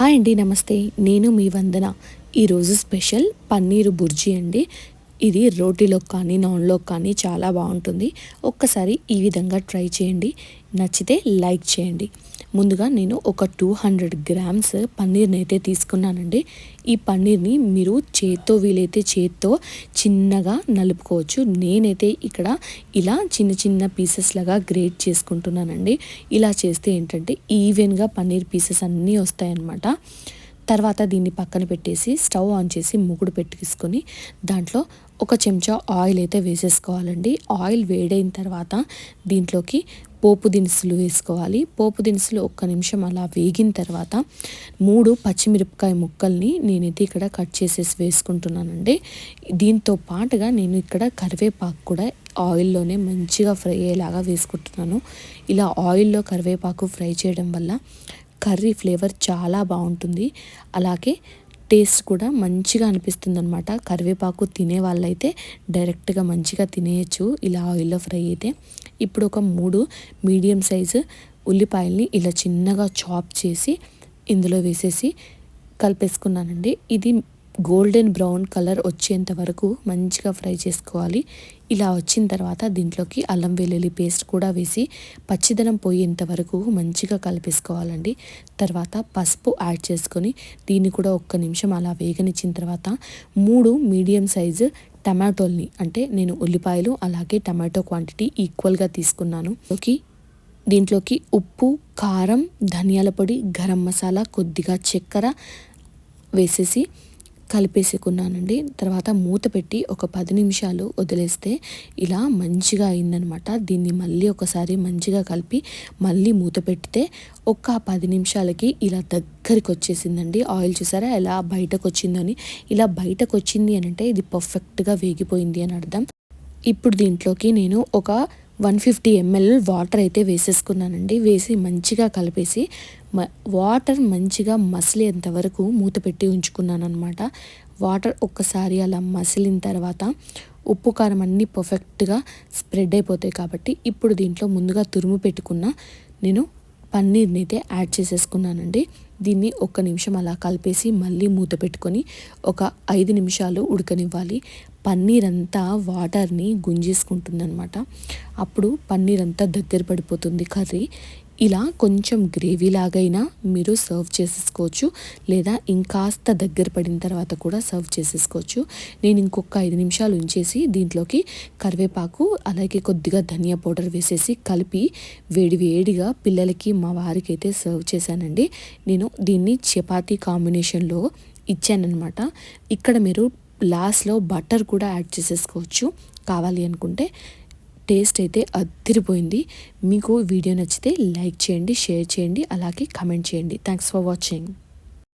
Hi అండి నమస్తే. నేను మీ వందన. ఈరోజు స్పెషల్ పన్నీరు బుర్జీ అండి. ఇది రోటీలో కానీ నాన్లో కానీ చాలా బాగుంటుంది. ఒక్కసారి ఈ విధంగా ట్రై చేయండి. నచ్చితే లైక్ చేయండి. ముందుగా నేను ఒక టూ హండ్రెడ్ గ్రామ్స్ పన్నీర్ని అయితే తీసుకున్నానండి. ఈ పన్నీర్ని మీరు చేత్తో వీలైతే చేత్తో చిన్నగా నలుపుకోవచ్చు. నేనైతే ఇక్కడ ఇలా చిన్న చిన్న పీసెస్ లాగా గ్రేట్ చేసుకుంటున్నానండి. ఇలా చేస్తే ఏంటంటే ఈవెన్గా పన్నీర్ పీసెస్ అన్నీ వస్తాయన్నమాట. తర్వాత దీన్ని పక్కన పెట్టేసి స్టవ్ ఆన్ చేసి ముగుడు పెట్టేసుకొని దాంట్లో ఒక చెంచా ఆయిల్ అయితే వేసేసుకోవాలండి. ఆయిల్ వేడైన తర్వాత దీంట్లోకి పోపు దినుసులు వేసుకోవాలి. పోపు దినుసులు ఒక్క నిమిషం అలా వేగిన తర్వాత మూడు పచ్చిమిరపకాయ ముక్కల్ని నేనైతే ఇక్కడ కట్ చేసేసి వేసుకుంటున్నానండి. దీంతో పాటుగా నేను ఇక్కడ కరివేపాకు కూడా ఆయిల్లోనే మంచిగా ఫ్రై అయ్యేలాగా వేసుకుంటున్నాను. ఇలా ఆయిల్లో కరివేపాకు ఫ్రై చేయడం వల్ల కర్రీ ఫ్లేవర్ చాలా బాగుంటుంది. అలాగే టేస్ట్ కూడా మంచిగా అనిపిస్తుంది అనమాట కరివేపాకు తినే వాళ్ళైతే డైరెక్ట్గా మంచిగా తినేయచ్చు. ఇలా ఆయిల్లో ఫ్రై అయితే ఇప్పుడు ఒక మూడు మీడియం సైజు ఉల్లిపాయల్ని ఇలా చిన్నగా చాప్ చేసి ఇందులో వేసేసి కలిపేసుకున్నానండి. ఇది గోల్డెన్ బ్రౌన్ కలర్ వచ్చేంత వరకు మంచిగా ఫ్రై చేసుకోవాలి. ఇలా వచ్చిన తర్వాత దీంట్లోకి అల్లం వెల్లుల్లి పేస్ట్ కూడా వేసి పచ్చిదనం పోయేంత వరకు మంచిగా కలిపేసుకోవాలండి. తర్వాత పసుపు యాడ్ చేసుకొని దీన్ని కూడా ఒక్క నిమిషం అలా వేగనిచ్చిన తర్వాత మూడు మీడియం సైజు టమాటోల్ని అంటే నేను ఉల్లిపాయలు అలాగే టమాటో క్వాంటిటీ ఈక్వల్గా తీసుకున్నాను. ఓకే దీంట్లోకి ఉప్పు కారం ధనియాల పొడి గరం మసాలా కొద్దిగా చక్కెర వేసేసి కలిపేసుకున్నానండి. తర్వాత మూత పెట్టి ఒక పది నిమిషాలు వదిలేస్తే ఇలా మంచిగా అయిందనమాట దీన్ని మళ్ళీ ఒకసారి మంచిగా కలిపి మళ్ళీ మూత పెడితే ఒక పది నిమిషాలకి ఇలా దగ్గరికి వచ్చేసిందండి ఆయిల్ చూసారా ఎలా బయటకు వచ్చిందని ఇలా బయటకు వచ్చింది అని అంటే ఇది పర్ఫెక్ట్గా వేగిపోయింది అని అర్థం. ఇప్పుడు దీంట్లోకి నేను ఒక వన్ ఫిఫ్టీ ఎంఎల్ వాటర్ అయితే వేసేసుకున్నానండి. వేసి మంచిగా కలిపేసి వాటర్ మంచిగా మసిలేంత వరకు మూత పెట్టి ఉంచుకున్నాను అనమాట వాటర్ ఒక్కసారి అలా మసిలిన తర్వాత ఉప్పు కారం అన్నీ పర్ఫెక్ట్గా స్ప్రెడ్ అయిపోతాయి కాబట్టి ఇప్పుడు దీంట్లో ముందుగా తురుము పెట్టుకున్న నేను పన్నీర్ని అయితే యాడ్ చేసేసుకున్నానండి. దీన్ని ఒక్క నిమిషం అలా కలిపేసి మళ్ళీ మూత పెట్టుకొని ఒక ఐదు నిమిషాలు ఉడకనివ్వాలి. పన్నీర్ అంతా వాటర్ని గుంజేసుకుంటుందనమాట అప్పుడు పన్నీర్ అంతా దగ్గర పడిపోతుంది కర్రీ. ఇలా కొంచెం గ్రేవీ లాగైనా మీరు సర్వ్ చేసేసుకోవచ్చు. లేదా ఇంకాస్త దగ్గర పడిన తర్వాత కూడా సర్వ్ చేసేసుకోవచ్చు. నేను ఇంకొక ఐదు నిమిషాలు ఉంచేసి దీంట్లోకి కరివేపాకు అలాగే కొద్దిగా ధనియా పౌడర్ వేసేసి కలిపి వేడి వేడిగా పిల్లలకి మా వారికి అయితే సర్వ్ చేశానండి. నేను దీన్ని చపాతీ కాంబినేషన్లో ఇచ్చానమాట ఇక్కడ మీరు లాస్ట్లో బటర్ కూడా యాడ్ చేసేసుకోవచ్చు. కావాలి అనుకుంటే టేస్ట్ అయితే అదిరిపోయింది. మీకు వీడియో నచ్చితే లైక్ చేయండి షేర్ చేయండి అలాగే కమెంట్ చేయండి. Thanks for watching